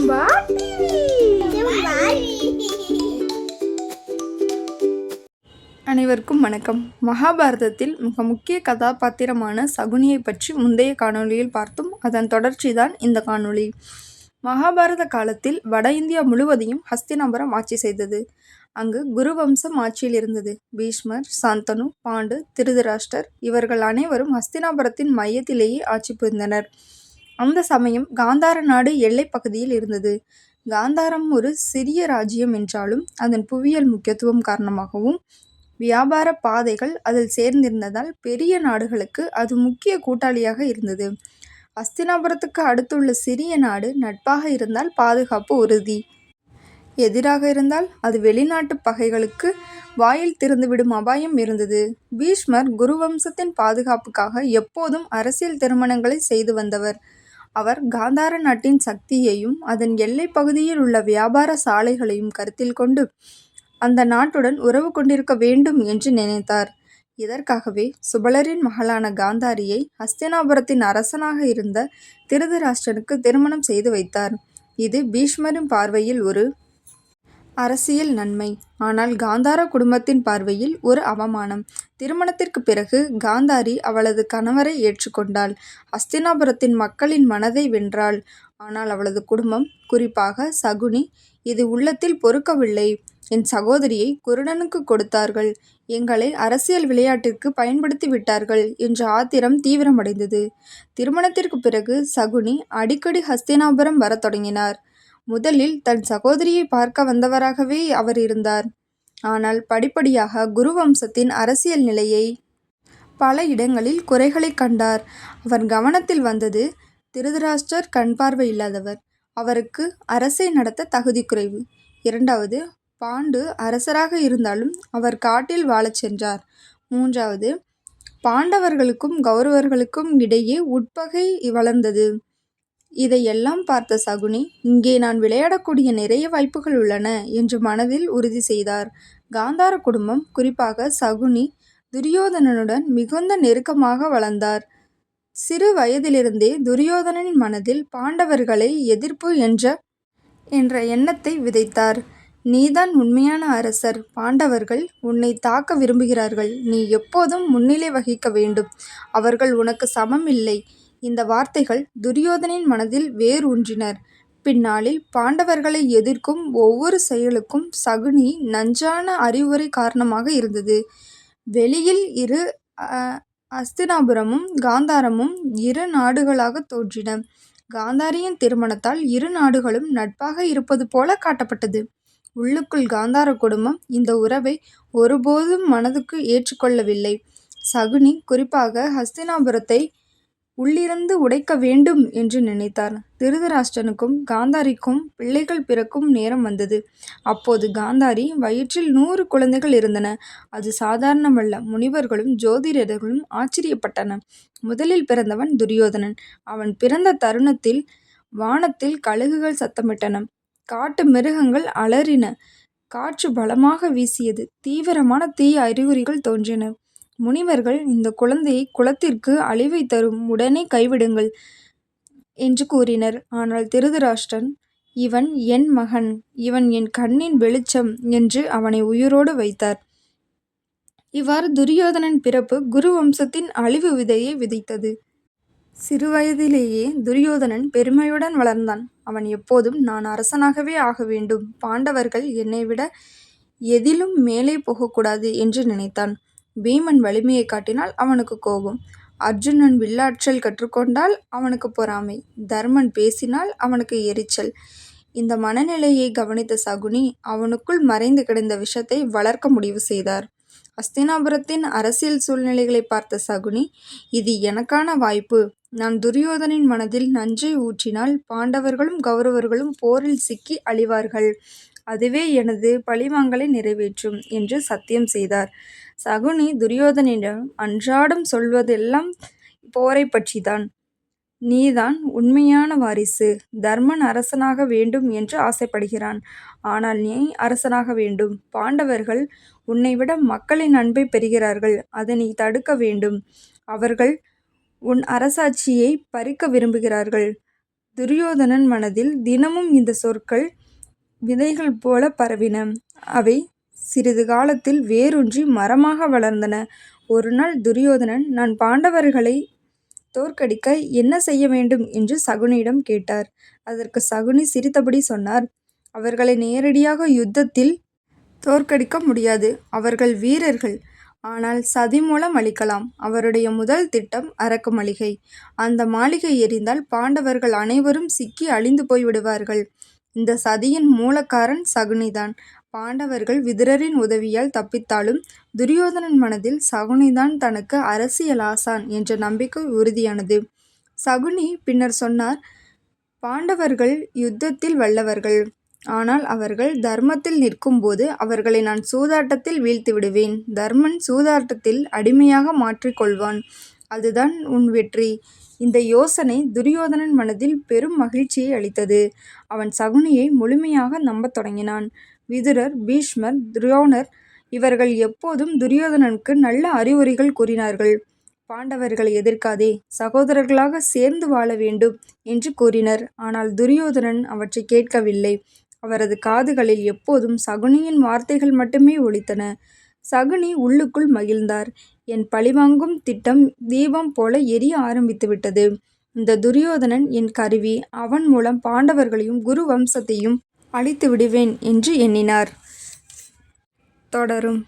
செம்பா அனைவருக்கும் வணக்கம். மகாபாரதத்தில் மிக முக்கிய கதாபாத்திரமான சகுனியை பற்றி முந்தைய காணொளியில் பார்த்தோம். அதன் தொடர்ச்சிதான் இந்த காணொளி. மகாபாரத காலத்தில் வட இந்தியா முழுவதையும் ஹஸ்தினாபுரம் ஆட்சி செய்தது. அங்கு குருவம்சம் ஆட்சியில் இருந்தது. பீஷ்மர் சாந்தனு பாண்டு திருதராஷ்டர் இவர்கள் அனைவரும் ஹஸ்தினாபுரத்தின் மையத்திலேயே ஆட்சி புரிந்தனர். அந்த சமயம் காந்தார நாடு எல்லைப் பகுதியில் இருந்தது. காந்தாரம் ஒரு சிறிய ராஜ்யம் என்றாலும் அதன் புவியியல் முக்கியத்துவம் காரணமாகவும் வியாபார பாதைகள் அதில் சேர்ந்திருந்ததால் பெரிய நாடுகளுக்கு அது முக்கிய கூட்டாளியாக இருந்தது. அஸ்தினாபுரத்துக்கு அடுத்துள்ள சிறிய நாடு நட்பாக இருந்தால் பாதுகாப்பு உறுதி. எதிராக இருந்தால் அது வெளிநாட்டு பகைகளுக்கு வாயில் திறந்துவிடும் அபாயம் இருந்தது. பீஷ்மர் குருவம்சத்தின் பாதுகாப்புக்காக எப்போதும் அரசியல் திருமணங்களை செய்து வந்தவர். அவர் காந்தார நாட்டின் சக்தியையும் அதன் எல்லைப் பகுதியில் உள்ள வியாபார சாலைகளையும் கருத்தில் கொண்டு அந்த நாட்டுடன் உறவு கொண்டிருக்க வேண்டும் என்று நினைத்தார். இதற்காகவே சுபலரின் மகளான காந்தாரியை ஹஸ்தினாபுரத்தின் அரசனாக இருந்த திருதராஷ்டிரனுக்கு திருமணம் செய்து வைத்தார். இது பீஷ்மரின் பார்வையில் ஒரு அரசியல் நன்மை. ஆனால் காந்தாரா குடும்பத்தின் பார்வையில் ஒரு அவமானம். திருமணத்திற்கு பிறகு காந்தாரி அவளது கணவரை ஏற்றுக்கொண்டாள். அஸ்தினாபுரத்தின் மக்களின் மனதை வென்றாள். ஆனால் அவளது குடும்பம் குறிப்பாக சகுனி இது உள்ளத்தில் பொறுக்கவில்லை. என் சகோதரியை குருடனுக்கு கொடுத்தார்கள். எங்களை அரசியல் விளையாட்டிற்கு பயன்படுத்தி விட்டார்கள் என்ற ஆத்திரம் தீவிரமடைந்தது. திருமணத்திற்கு பிறகு சகுனி அடிக்கடி ஹஸ்தினாபுரம் வரத் தொடங்கினார். முதலில் தன் சகோதரியை பார்க்க வந்தவராகவே அவர் இருந்தார். ஆனால் படிப்படியாக குருவம்சத்தின் அரசியல் நிலையை பல இடங்களில் குறைகளை கண்டார். அவர் கவனத்தில் வந்தது திருதராஷ்டர் கண்பார்வை இல்லாதவர். அவருக்கு அரசை நடத்த தகுதி குறைவு. இரண்டாவது பாண்டு அரசராக இருந்தாலும் அவர் காட்டில் வாழச் சென்றார். மூன்றாவது பாண்டவர்களுக்கும் கௌரவர்களுக்கும் இடையே உட்பகை வளர்ந்தது. இதையெல்லாம் பார்த்த சகுனி இங்கே நான் விளையாடக்கூடிய நிறைய வாய்ப்புகள் உள்ளன என்று மனதில் உறுதி செய்தார். காந்தார குடும்பம் குறிப்பாக சகுனி துரியோதனனுடன் மிகுந்த நெருக்கமாக வளர்ந்தார். சிறு வயதிலிருந்தே துரியோதனனின் மனதில் பாண்டவர்களை எதிர்ப்பு என்ற என்ற எண்ணத்தை விதைத்தார். நீதான் உண்மையான அரசர். பாண்டவர்கள் உன்னை தாக்க விரும்புகிறார்கள். நீ எப்போதும் முன்னிலை வகிக்க வேண்டும். அவர்கள் உனக்கு சமம் இல்லை. இந்த வார்த்தைகள் துரியோதனின் மனதில் வேரூன்றினர். பின்னாளில் பாண்டவர்களை எதிர்க்கும் ஒவ்வொரு செயலுக்கும் சகுனி நஞ்சான அறிவுரை காரணமாக இருந்தது. வெளியில் இரு அஸ்தினாபுரமும் காந்தாரமும் இரு நாடுகளாக தோன்றின. காந்தாரியின் திருமணத்தால் இரு நாடுகளும் நட்பாக இருப்பது போல காட்டப்பட்டது. உள்ளுக்குள் காந்தார குடும்பம் இந்த உறவை ஒருபோதும் மனதுக்கு ஏற்றுக்கொள்ளவில்லை. சகுனி குறிப்பாக ஹஸ்தினாபுரத்தை உள்ளிருந்து உடைக்க வேண்டும் என்று நினைத்தார். திருதராஷ்டிரனுக்கும் காந்தாரிக்கும் பிள்ளைகள் பிறக்கும் நேரம் வந்தது. அப்போது காந்தாரி வயிற்றில் நூறு குழந்தைகள் இருந்தன. அது சாதாரணமல்ல முனிவர்களும் ஜோதிடர்களும் ஆச்சரியப்பட்டன. முதலில் பிறந்தவன் துரியோதனன். அவன் பிறந்த தருணத்தில் வானத்தில் கழுகுகள் சத்தமிட்டன. காட்டு மிருகங்கள் அலறின. காற்று பலமாக வீசியது. தீவிரமான தீ அறிகுறிகள் தோன்றின. முனிவர்கள் இந்த குழந்தையை குலத்திற்கு அழிவை தரும் உடனே கைவிடுங்கள் என்று கூறினர். ஆனால் திருதராஷ்டிரன் இவன் என் மகன் இவன் என் கண்ணின் வெளிச்சம் என்று அவனை உயிரோடு வைத்தார். இவ்வாறு துரியோதனன் பிறப்பு குரு வம்சத்தின் அழிவு விதையை விதைத்தது. சிறுவயதிலேயே துரியோதனன் பெருமையுடன் வளர்ந்தான். அவன் எப்போதும் நான் அரசனாகவே ஆக வேண்டும். பாண்டவர்கள் என்னை விட எதிலும் மேலே போகக்கூடாது என்று நினைத்தான். பீமன் வலிமையை காட்டினால் அவனுக்கு கோபம். அர்ஜுனன் வில்லாற்றல் கற்றுக்கொண்டால் அவனுக்கு பொறாமை. தர்மன் பேசினால் அவனுக்கு எரிச்சல். இந்த மனநிலையை கவனித்த சகுனி அவனுக்குள் மறைந்து கிடந்த விஷத்தை வளர்க்க முடிவு செய்தார். அஸ்தினாபுரத்தின் அரசியல் சூழ்நிலைகளை பார்த்த சகுனி இது எனக்கான வாய்ப்பு. நான் துரியோதனின் மனதில் நஞ்சை ஊற்றினால் பாண்டவர்களும் கௌரவர்களும் போரில் சிக்கி அழிவார்கள். அதுவே எனது பழிவாங்கலை நிறைவேற்றும் என்று சத்தியம் செய்தார். சகுனி துரியோதனிடம் அன்றாடம் சொல்வதெல்லாம் போரை பற்றிதான் நீதான் உண்மையான வாரிசு தர்மன் அரசனாக வேண்டும் என்று ஆசைப்படுகிறான். ஆனால் நீ அரசனாக வேண்டும். பாண்டவர்கள் உன்னை விட மக்களின் அன்பை பெறுகிறார்கள். அதை நீ தடுக்க வேண்டும். அவர்கள் உன் அரசாட்சியை பறிக்க விரும்புகிறார்கள். துரியோதனன் மனதில் தினமும் இந்த சொற்கள் விதைகள் போல பரவின. அவை சிறிது காலத்தில் வேரூன்றி மரமாக வளர்ந்தன. ஒரு நாள் துரியோதனன் நான் பாண்டவர்களை தோற்கடிக்க என்ன செய்ய வேண்டும் என்று சகுனியிடம் கேட்டார். அதற்கு சகுனி சிரித்தபடி சொன்னார் அவர்களை நேரடியாக யுத்தத்தில் தோற்கடிக்க முடியாது. அவர்கள் வீரர்கள். ஆனால் சதி மூலம் அழிக்கலாம். அவருடைய முதல் திட்டம் அரக்கு மாளிகை. அந்த மாளிகை எரிந்தால் பாண்டவர்கள் அனைவரும் சிக்கி அழிந்து போய்விடுவார்கள். இந்த சதியின் மூலக்காரன் சகுனிதான். பாண்டவர்கள் விதுரரின் உதவியால் தப்பித்தாலும் துரியோதனன் மனதில் சகுனிதான் தனக்கு அரசியல் ஆசான் என்ற நம்பிக்கை உறுதியானது. சகுனி பின்னர் சொன்னார் பாண்டவர்கள் யுத்தத்தில் வல்லவர்கள். ஆனால் அவர்கள் தர்மத்தில் நிற்கும்போது அவர்களை நான் சூதாட்டத்தில் வீழ்த்திவிடுவேன். தர்மன் சூதாட்டத்தில் அடிமையாக மாற்றிக் கொள்வான். அதுதான் உன் வெற்றி. இந்த யோசனை துரியோதனன் மனதில் பெரும் மகிழ்ச்சியை அளித்தது. அவன் சகுனியை முழுமையாக நம்பத் தொடங்கினான். விதுரர் பீஷ்மர் துரோணர் இவர்கள் எப்போதும் துரியோதனனுக்கு நல்ல அறிவுரைகள் கூறினார்கள். பாண்டவர்களை எதிர்க்காதே சகோதரர்களாக சேர்ந்து வாழ வேண்டும் என்று கூறினர். ஆனால் துரியோதனன் அவற்றைக் கேட்கவில்லை. அவரது காதுகளில் எப்போதும் சகுனியின் வார்த்தைகள் மட்டுமே ஒலித்தன. சகுனி உள்ளுக்குள் மகிழ்ந்தார். என் பழிவாங்கும் திட்டம் தீபம் போல எரிய ஆரம்பித்துவிட்டது. இந்த துரியோதனன் என் கருவி. அவன் மூலம் பாண்டவர்களையும் குரு வம்சத்தையும் அழித்துவிடுவேன் என்று எண்ணினார். தொடரும்.